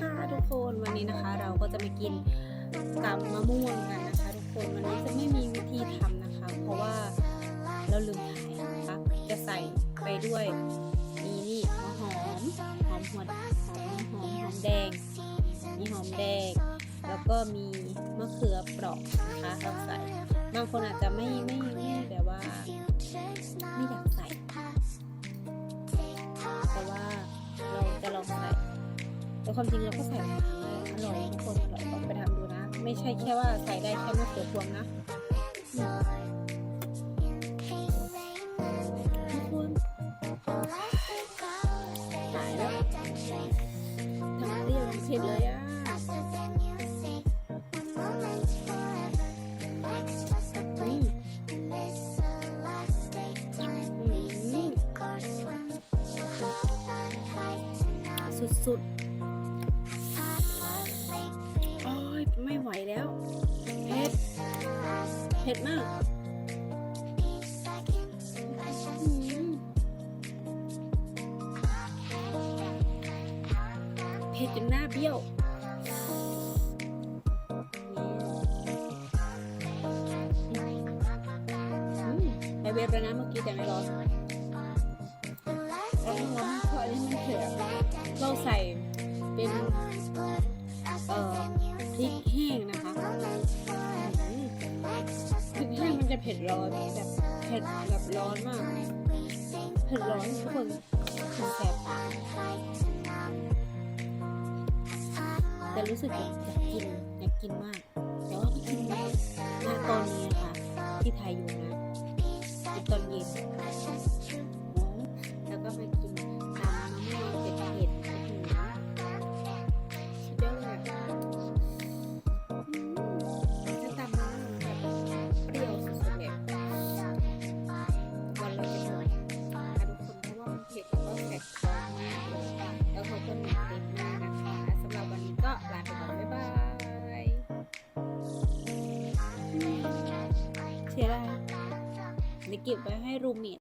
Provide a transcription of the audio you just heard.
ค่ะทุกคนวันนี้นะคะ เราก็จะมากินตำมะม่วงกันนะคะ ทุกคนวันนี้จะไม่มีวิธีทำนะคะ เพราะว่าเราลืมถ่ายนะคะจะใส่ไปด้วยมีนี่หัวหอมหอมหัวหอมหอมหอมแดงมีหอมแดง แล้วก็มีมะเขือเปราะนะคะเราใส่บางคนอาจจะไม่ไม่ไม่แบบว่า แต่ความจริงเราก็ใส่หลายครั้งเลยอร่อยทุกคนอร่อยลองไปทำดูนะ ไม่ใช่แค่ว่าใส่ได้แค่มะเขือพวงนะทุกคนตายแล้วทั้งเปรี้ยวทั้งเผ็ดเลยอะอืมอืมสุดๆ แล้วเผ็ดเผ็ดมากอืมเผ็ดจนหน้าเบี้ยวอืมไปเวฟแล้วนะเมื่อกี้แต่ไม่ร้อนร้อนร้อนเพราะอันนี้มันเผ็ด เผ็ดร้อนแบบเผ็ดแบบร้อนมาก เผ็ดร้อนทุกคนมันแสบปากแต่รู้สึกอยากกินอยากกินมาก แต่ว่าไม่กินณตอนนี้ค่ะ ที่ไทยอยู่นะกินตอนเย็น อืมเสียดายเดี๋ยวเก็บไว้ให้รูมเมท